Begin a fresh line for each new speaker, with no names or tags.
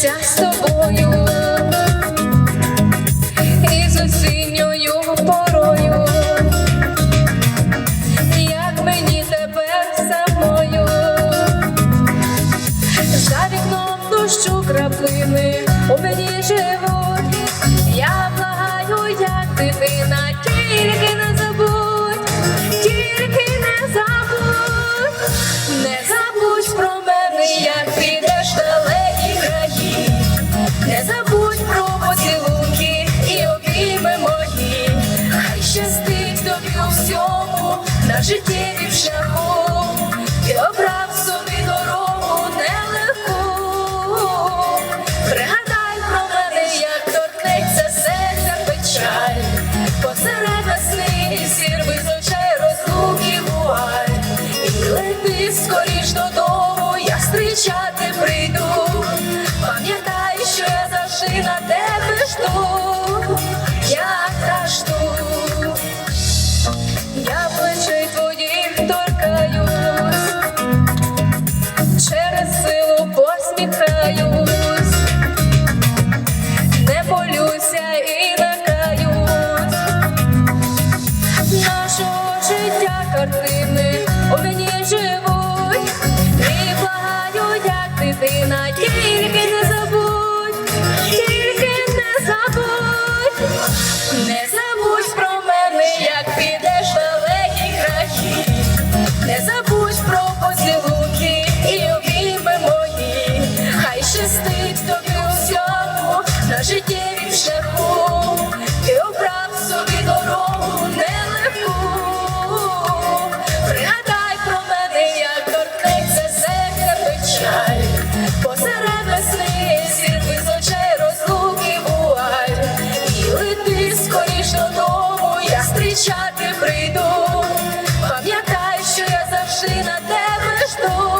зустрітися з тобою. І з осінньою порою, як мені тебе самою, за вікном дощу краплини. обіцяю. through.